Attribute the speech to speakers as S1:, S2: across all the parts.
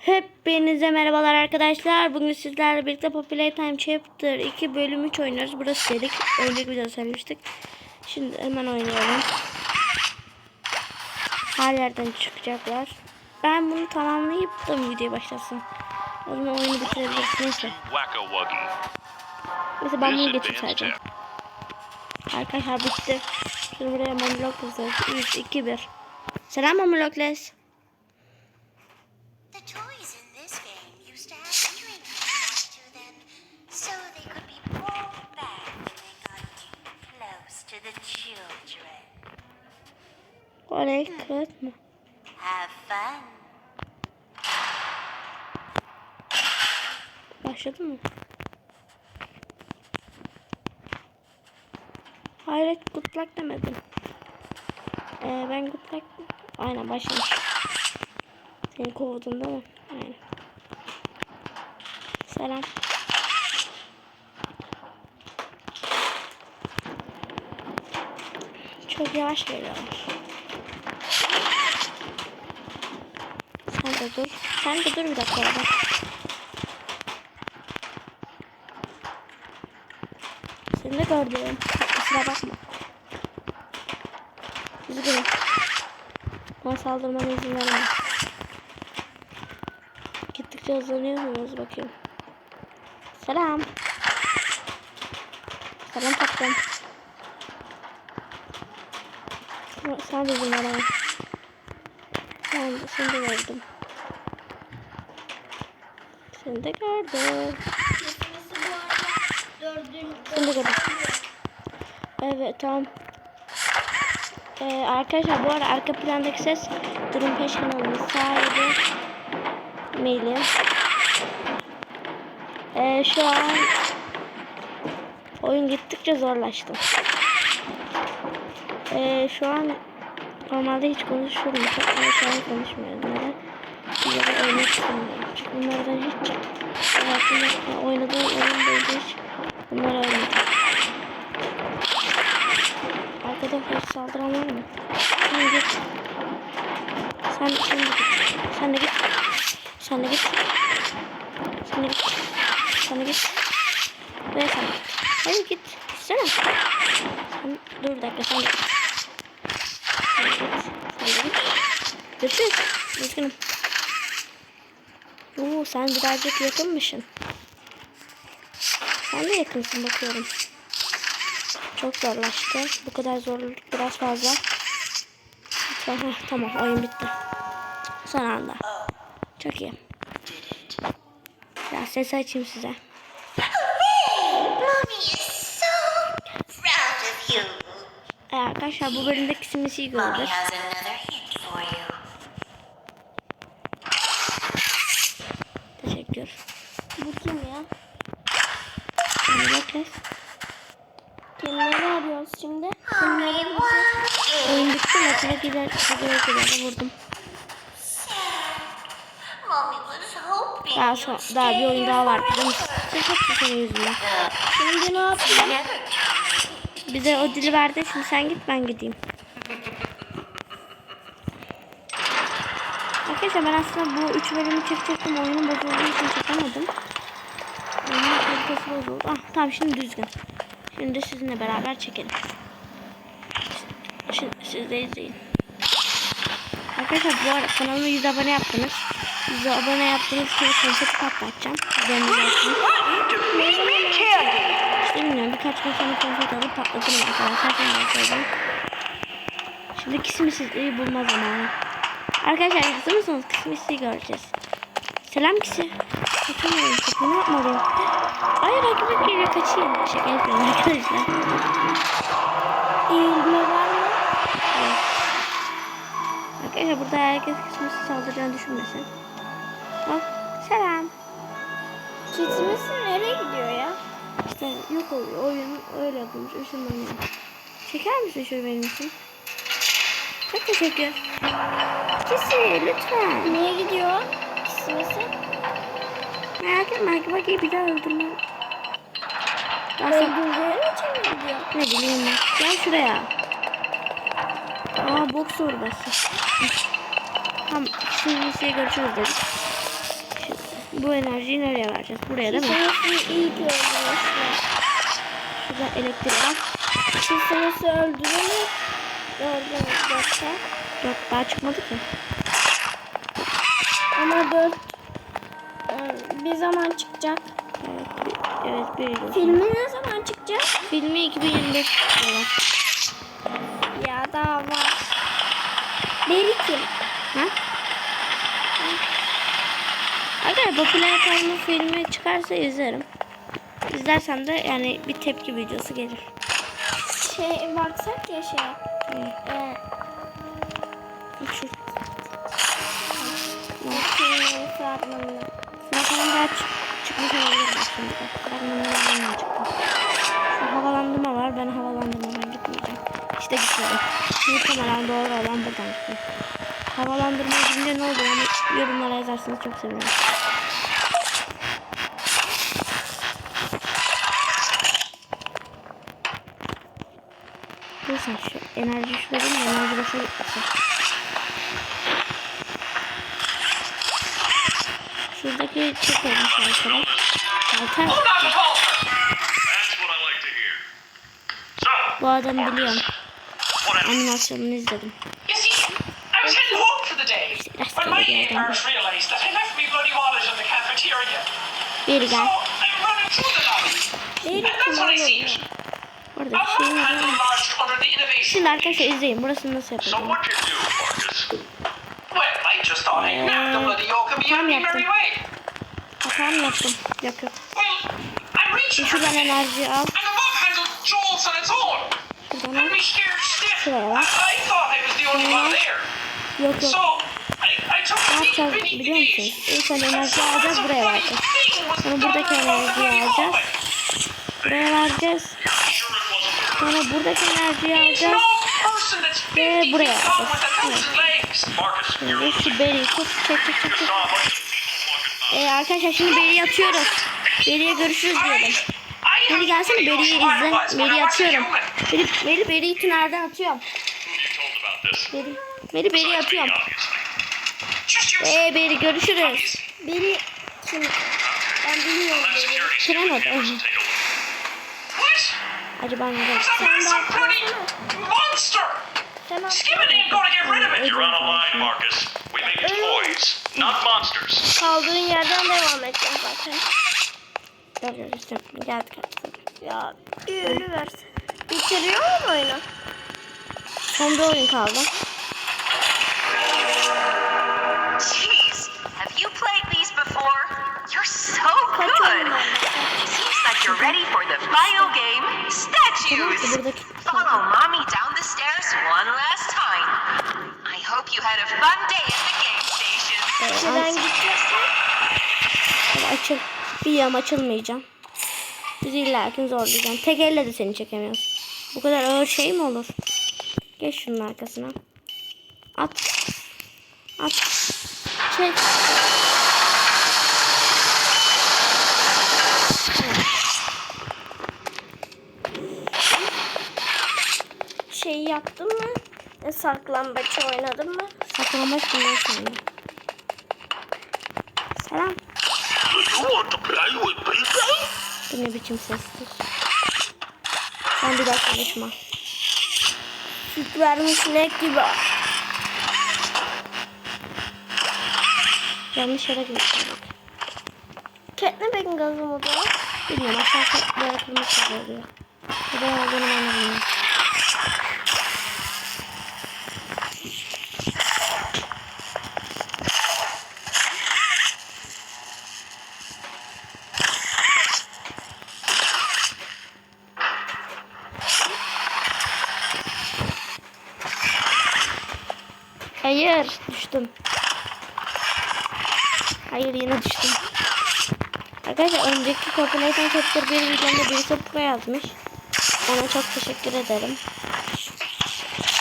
S1: Hepinize merhabalar arkadaşlar. Bugün sizlerle birlikte Popüler Time Chapter 2 bölüm 3 oynuyoruz. Burası dedik. Önceki videoda söylemiştik. Şimdi hemen oynayalım. Her yerden çıkacaklar. Ben bunu tamamlayıp da videoya başlasın? O zaman oyunu bitirebiliriz. Neyse. Mesela ben bunu sadece. Arkadaşlar bitti. Şimdi buraya Mamulok yazıyoruz. 3, 2, 1. Selam Mamulokles. Orayı kırıtma. Başladı mı? Hayret good luck demedim. Ee, ben good luck... Aynen başlamış. Seni kovdum değil mi? Aynen. Selam. Çok yavaş geliyorlar. Sen de dur. Sen de dur bir dakika orada. Seni de gördüm. Kusura bakma. Üzgünüm. Bana saldırmana izin veremem. Gittikçe hızlanıyorsunuz bakayım. Selam. Selam tatlım. İzin veremem. Ben de de gördüm. Seni de gördüm. De gördüm. Evet tamam. Ee, arkadaşlar bu arada arka plandaki ses Durum Peş kanalının sahibi Melih. Ee, şu an oyun gittikçe zorlaştı. Ee, şu an normalde hiç konuşuyorum ama şu an konuşmuyorum. Neden? De oynamak istemiyorum. Çünkü bunlardan hiç hayatımda oynadığım oyun boyunca hiç bunları oynadım. Arkada hiç saldıran var mı? Sen git. Sen, sen de git. Sen de git. Sen de git. Sen de git. Sen de git. Ve sen git. Hadi git. Gitsene. Sen, dur bir dakika sen git. Sen de git. Sen de git. Görüşürüz. Üzgünüm. Oo, sen birazcık yakınmışsın. Sen de yakınsın bakıyorum. Çok zorlaştı. Bu kadar zorluk biraz fazla. Tamam, tamam oyun bitti. Son anda. Çok iyi. Biraz ses açayım size. Arkadaşlar bu bölümdeki simisi
S2: Mommy
S1: gördük. Teşekkür.
S3: Bu kim ya?
S1: Şimdi bakın.
S3: Kimleri arıyoruz şimdi?
S2: Mommy wants
S1: Oyun bitti. Makine gider. Gider gider. Vurdum. Daha,
S2: you'd
S1: son,
S2: stay
S1: daha bir oyun daha var. hepsi senin yüzünden.
S3: Şimdi ne yapıyor?
S1: Bize o dili verdi. Şimdi sen git ben gideyim. Arkadaşlar ben aslında bu üç bölümü çekecektim. Oyunun bozulduğu için çekemedim. Oyunun kalitesi bozuldu. Ah tamam şimdi düzgün. Şimdi sizinle beraber çekelim. Şimdi siz de izleyin. Arkadaşlar bu arada kanalıma 100 abone yaptınız. 100 abone yaptığınız için konfeti patlatacağım. Üzerinize olsun. Bilmiyorum birkaç sonra konfet alıp patlatırım arkadaşlar. De söyleyeyim. Şimdi kismisizliği bulma zamanı. Arkadaşlar hazır mısınız? Kismisliği göreceğiz. Selam kisi. Kaçamıyorum. Ne yapmalıyım? Hayır rakibim geliyor kaçayım. Şaka yapıyorum arkadaşlar.
S3: İğilme var mı?
S1: Evet. Arkadaşlar burada herkes kismisi saldıracağını düşünmesin. Bak selam.
S3: Kesmesi nereye gidiyor ya?
S1: İşte yok oluyor. Oyun öyle yapılmış. Işınlanıyor. Çeker misin şöyle benim için? Çok teşekkür. Kisi lütfen.
S3: Niye gidiyor? Kesmesi?
S1: Merak etme. Hakibaki'yi bir daha öldürmem.
S3: Öldürdüğün için mi gidiyor?
S1: Ne bileyim ben. Gel şuraya. Aa boks torbası. Tamam. Şimdi görüşürüz dedik. Bu enerjiyi nereye vereceğiz? Buraya değil mi?
S3: Çizmesini iyi gördüler.
S1: Şurada elektrik var.
S3: Çizmesi öldürülür. Gördünüz yoksa.
S1: Dört daha çıkmadı ki.
S3: Ama dört e, bir zaman çıkacak.
S1: Evet, evet bir
S3: Filmi ne zaman çıkacak?
S1: Filmi 2025 diyorlar.
S3: Ya daha var. Beri kim?
S1: Ha? Arkadaşlar popüler kalma filmi çıkarsa izlerim. İzlersem de yani bir tepki videosu gelir.
S3: Şey baksak ya şey. E,
S1: Şu
S3: filmin fragmanını.
S1: daha çık çıkmış olabilir? Şu havalandırma var. Ben gitmeyeceğim. İşte gitmedim. Muhtemelen doğru olan buradan gitti. Havalandırmaya gidince ne olur ama yorumlara yazarsanız çok sevinirim. Neyse şu enerji şurada değil mi? Enerji boşa gitmesin. Şuradaki çek olmuş arkadaş. Zaten bu adamı biliyorum.
S4: What else?
S1: Animasyonunu izledim.
S4: You see, I was heading home for the day
S1: That's
S4: when
S1: good,
S4: my
S1: yeah,
S4: neighbours realised that I left me bloody wallet in the cafeteria.
S1: Biri
S4: So
S1: gel.
S4: I'm running through the lobby,
S3: Beri
S4: and that's
S3: kim
S4: when I see
S3: olur?
S4: it.
S1: Orada
S4: A
S1: bir şey
S4: rope handle
S1: var.
S4: lodged under the innovation.
S1: Şimdi arkadaşlar izleyin. Burası nasıl
S5: So
S1: yapılıyor?
S5: what'd you do, Marcus?
S4: Well, I just thought I'd nab the bloody yoke and be on my merry way.
S1: Hata mı yaptım? Yok yok.
S4: Well, I'm reaching for
S1: Şuradan
S4: the thing,
S1: enerji al.
S4: and the rope handle jolts on its own.
S1: Şuradan
S4: And
S1: al. Şuraya bak.
S4: I thought I was the only one there.
S1: Yok
S4: So,
S1: yok.
S4: I, I took
S1: Ne yapacağız biliyor musunuz? İlk önce enerji alacağız buraya vereceğiz. Sonra buradaki enerjiyi alacağız. Buraya vereceğiz. Sonra buradaki enerjiyi alacağız. Ve
S4: 50
S1: buraya
S5: you're
S1: Şimdi şu beriyi tut. Çek çek çek. Çek. Ee, arkadaşlar şimdi beriyi atıyoruz. Beriye görüşürüz.
S4: I
S1: Beri gelsene
S4: it
S1: izle.
S4: was, but I
S1: Beri'yi
S4: wasn't
S1: atıyorum.
S4: Human.
S1: Beri, Beri, Beri'yi tünelden atıyorum. Beri, Beri,
S5: me,
S1: atıyorum.
S5: obviously.
S4: Just use
S1: Ee Beri görüşürüz.
S3: Beri kim? Ben bilmiyorum Beri.
S5: what?
S1: Acaba ne
S4: There's a
S1: olacak?
S4: massive bloody monster.
S3: Sen
S4: Just give a name, go to get rid of it.
S5: You're on a line, Marcus. We make toys, not monsters.
S3: Kaldığın yerden devam edeceğim zaten.
S1: Gel görüşürüz. Geldik artık.
S3: Ya bir ölü versin. Bitiriyor mu oyunu?
S1: Son bir oyun kaldı.
S2: Jeez, have you played these before? You're so good. Seems like you're ready for the final game, statues. Follow mommy down the stairs one last time. I hope you had a fun day at the game station.
S3: Neden gideceksin?
S1: açıl. Biliyorum açılmayacağım. Bizi illerken zorlayacağım. Tek elle de seni çekemiyoruz. Bu kadar ağır şey mi olur? Geç şunun arkasına. At. At. Çek.
S3: Şey yaptın mı? E, Saklambaç oynadın mı?
S1: Saklanmaç bundan sonra. Selam.
S5: You want to play with?
S1: Bu ne biçim sestir? Sen bir daha konuşma.
S3: Süt vermiş inek gibi.
S1: Yanlış yere gittim.
S3: Catnap'in gazı mı da?
S1: Bilmiyorum aşağı kırmızı şey oluyor. Bu da benim anlamım. Hayır düştüm. Hayır yine düştüm. Arkadaşlar önceki Population Chapter 1 videomda birisi buraya yazmış. Ona çok teşekkür ederim.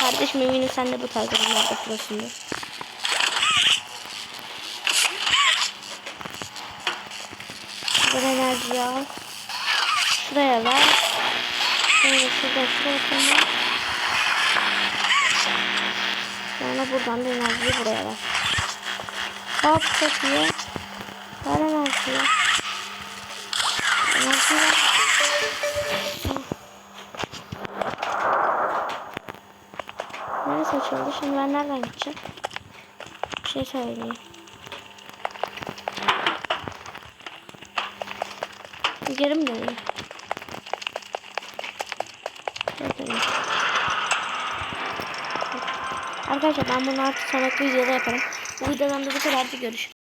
S1: Kardeşim eminim sen de bu tarz oyunlarda prosundur. Şuradan enerji al. Şuraya ver. Sonra şuradan şuraya sonra. Sonra buradan da enerjiyi buraya ver. Hop çok iyi. Ver enerjiyi. Enerjiyi ver. Neresi açıldı? Şimdi ben nereden gideceğim? Bir şey söyleyeyim. Geri mi döneyim? Geri döneyim. Arkadaşlar ben bunu artık sonraki videoda yaparım. Bu videodan da bu kadar. Görüşürüz.